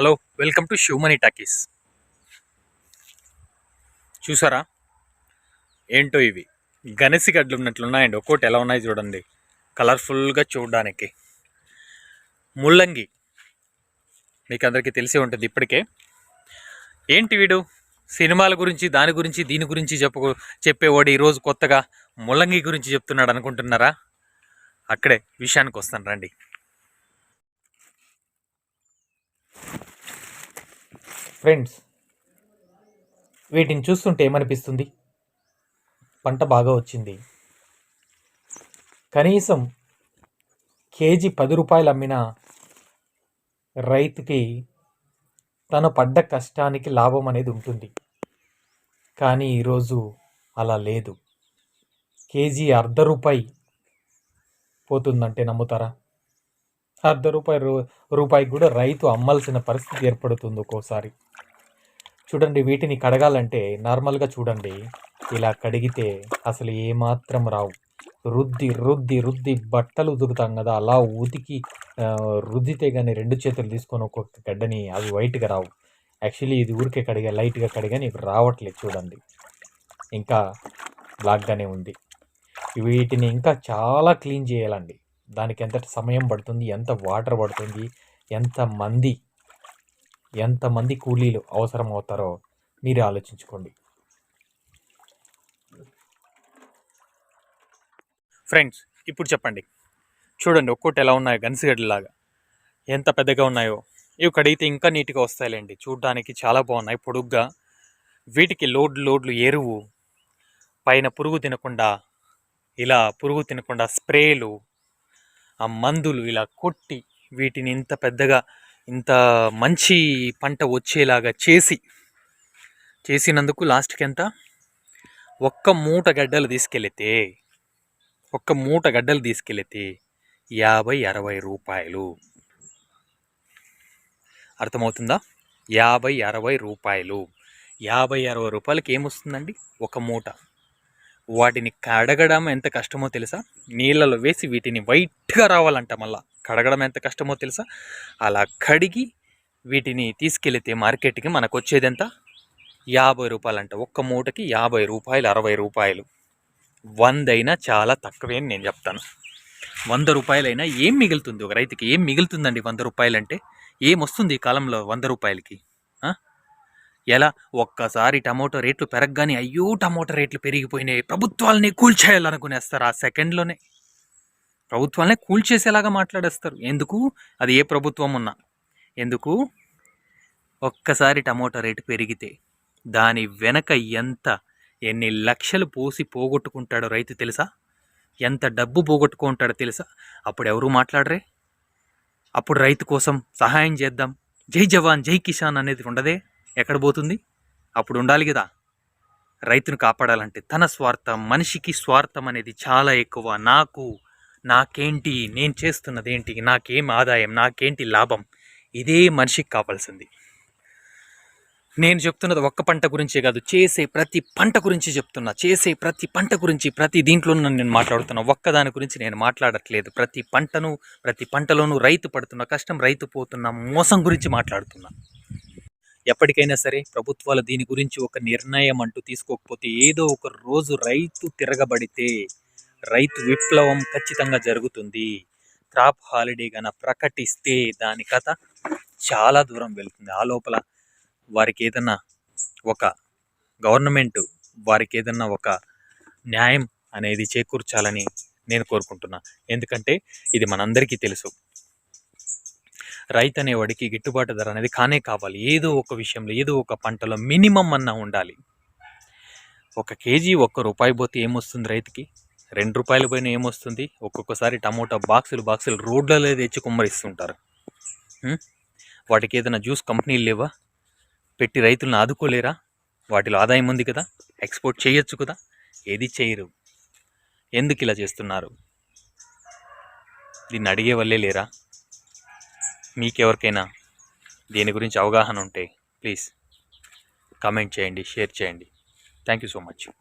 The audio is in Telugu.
Hello welcome to Shivamani talkies. చూసారా? ఏంటో ఇవి? గణసి గడ్డలు ఉన్నట్లున్నాయండి ఒక్కోటి ఎలా ఉన్నాయి చూడండి. కలర్ఫుల్గా చూడడానికి. ముల్లంగి. మీకు అందరికీ తెలిసే ఉంటుంది ఇప్పటికే. ఏంటి వీడు? సినిమాల గురించి దాని గురించి దీని గురించి చెప్పు చెప్పేవాడు ఈరోజు కొత్తగా ముల్లంగి గురించి చెప్తున్నాడు అనుకుంటున్నారా? అక్కడే విషయానికి వస్తాను రండి. ఫ్రెండ్స్ వీటిని చూస్తుంటే ఏమనిపిస్తుంది? పంట బాగా వచ్చింది. కనీసం కేజీ పది రూపాయలు అమ్మిన రైతుకి తను పడ్డ కష్టానికి లాభం అనేది ఉంటుంది. కానీ ఈరోజు అలా లేదు. కేజీ అర్ధ రూపాయి పోతుందంటే నమ్ముతారా? అర్ధ రూపాయి రూ రూపాయికి కూడా రైతు అమ్మాల్సిన పరిస్థితి ఏర్పడుతుంది ఒక్కోసారి. చూడండి వీటిని కడగాలంటే నార్మల్గా చూడండి. ఇలా కడిగితే అసలు ఏమాత్రం రావు. రుద్ది రుద్ది రుద్ది బట్టలు ఉతుకుతాం కదా అలా ఉతికి రుద్దితే కానీ రెండు చేతులు తీసుకొని ఒక్కొక్క గడ్డని అవి వైట్గా రావు. యాక్చువల్లీ ఇది ఊరికే కడిగా లైట్గా కడిగా ఇవి రావట్లేదు చూడండి. ఇంకా బ్లాక్గానే ఉంది. వీటిని ఇంకా చాలా క్లీన్ చేయాలండి. దానికి ఎంత సమయం పడుతుంది ఎంత వాటర్ పడుతుంది ఎంతమంది ఎంతమంది కూలీలు అవసరం అవుతారో మీరు ఆలోచించుకోండి. ఫ్రెండ్స్ ఇప్పుడు చెప్పండి. చూడండి ఒక్కోటి ఎలా ఉన్నాయో గన్సిగడ్డలాగా ఎంత పెద్దగా ఉన్నాయో. ఇవి కడిగితే ఇంకా నీట్గా వస్తాయిలేండి. చూడడానికి చాలా బాగున్నాయి పొడుగ్గా. వీటికి లోడ్లు లోడ్లు ఎరువు. పైన పురుగు తినకుండా ఇలా పురుగు తినకుండా స్ప్రేలు ఆ మందులు ఇలా కొట్టి వీటిని ఇంత పెద్దగా ఇంత మంచి పంట వచ్చేలాగా చేసి చేసినందుకు లాస్ట్కి ఎంత? ఒక్క మూట గడ్డలు తీసుకెళితే ఒక్క మూట గడ్డలు తీసుకెళితే యాభై అరవై రూపాయలు. అర్థమవుతుందా? యాభై అరవై రూపాయలు. యాభై అరవై రూపాయలకి ఏమొస్తుందండి? ఒక మూట. వాటిని కడగడం ఎంత కష్టమో తెలుసా? నీళ్ళలో వేసి వీటిని వైట్గా రావాలంట మళ్ళా. కడగడం ఎంత కష్టమో తెలుసా? అలా కడిగి వీటిని తీసుకెళితే మార్కెట్కి మనకు వచ్చేది ఎంత యాభై రూపాయలంట. ఒక్క మూటకి యాభై రూపాయలు అరవై రూపాయలు. వందైనా చాలా తక్కువే అని నేను చెప్తాను. వంద రూపాయలైనా ఏం మిగులుతుంది? ఒక రైతుకి ఏం మిగులుతుందండి వంద రూపాయలంటే? ఏం వస్తుంది ఈ కాలంలో వంద రూపాయలకి? ఎలా ఒక్కసారి టమోటో రేట్లు పెరగగానే అయ్యో టమోటో రేట్లు పెరిగిపోయినాయి. ప్రభుత్వాలని కూల్చేయాలనుకునేస్తారు ఆ సెకండ్లోనే. ప్రభుత్వాలనే కూల్చేసేలాగా మాట్లాడేస్తారు. ఎందుకు? అది ఏ ప్రభుత్వం ఉన్నా. ఎందుకు? ఒక్కసారి టమోటా రేటు పెరిగితే దాని వెనక ఎంత ఎన్ని లక్షలు పోసి పోగొట్టుకుంటాడో రైతు తెలుసా? ఎంత డబ్బు పోగొట్టుకుంటాడో తెలుసా? అప్పుడు ఎవరు మాట్లాడరే? అప్పుడు రైతు కోసం సహాయం చేద్దాం. జై జవాన్ జై కిసాన్ అనేది ఉండదే. ఎక్కడ పోతుంది? అప్పుడు ఉండాలి కదా. రైతును కాపాడాలంటే తన స్వార్థం మనిషికి స్వార్థం అనేది చాలా ఎక్కువ. నాకు నాకేంటి? నేను చేస్తున్నది ఏంటి నాకేం ఆదాయం? నాకేంటి లాభం? ఇదే మనిషికి కావాల్సింది. నేను చెప్తున్నది ఒక్క పంట గురించే కాదు చేసే ప్రతి పంట గురించి చెప్తున్నా. చేసే ప్రతి పంట గురించి ప్రతి దీంట్లోనూ నేను మాట్లాడుతున్నా. ఒక్కదాని గురించి నేను మాట్లాడట్లేదు. ప్రతి పంటను ప్రతి పంటలోనూ రైతు పడుతున్న కష్టం రైతు పోతున్న మోసం గురించి మాట్లాడుతున్నా. ఎప్పటికైనా సరే ప్రభుత్వాలు దీని గురించి ఒక నిర్ణయం అంటూ తీసుకోకపోతే ఏదో ఒక రోజు రైతు తిరగబడితే రైతు విప్లవం ఖచ్చితంగా జరుగుతుంది. క్రాప్ హాలిడే గన ప్రకటిస్తే దాని కథ చాలా దూరం వెళ్తుంది. ఆ లోపల వారికి ఏదన్నా ఒక గవర్నమెంట్ వారికి ఏదన్నా ఒక న్యాయం అనేది చేకూర్చాలని నేను కోరుకుంటున్నా. ఎందుకంటే ఇది మనందరికీ తెలుసు. రైతు అనేవాడికి గిట్టుబాటు ధర అనేది కానే కావాలి. ఏదో ఒక విషయంలో ఏదో ఒక పంటలో మినిమం అన్నా ఉండాలి. ఒక కేజీ ఒక్క రూపాయి పోతే ఏమొస్తుంది రైతుకి? రెండు రూపాయలు పైన ఏమొస్తుంది? ఒక్కొక్కసారి టమోటా బాక్సులు బాక్సులు రోడ్లలో తెచ్చి కుమ్మరిస్తుంటారు. వాటికి ఏదైనా జ్యూస్ కంపెనీలు లేవా? పెట్టి రైతులను ఆదుకోలేరా? వాటిలో ఆదాయం ఉంది కదా? ఎక్స్పోర్ట్ చేయొచ్చు కదా? ఏది చేయరు. ఎందుకు ఇలా చేస్తున్నారు? దీన్ని అడిగే వల్లే లేరా? మీకెవరికైనా దీని గురించి అవగాహన ఉంటే ప్లీజ్ కామెంట్ చేయండి షేర్ చేయండి. Thank you so much